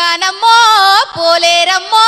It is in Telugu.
తెలంగాణమ్మో పోలేరమ్మో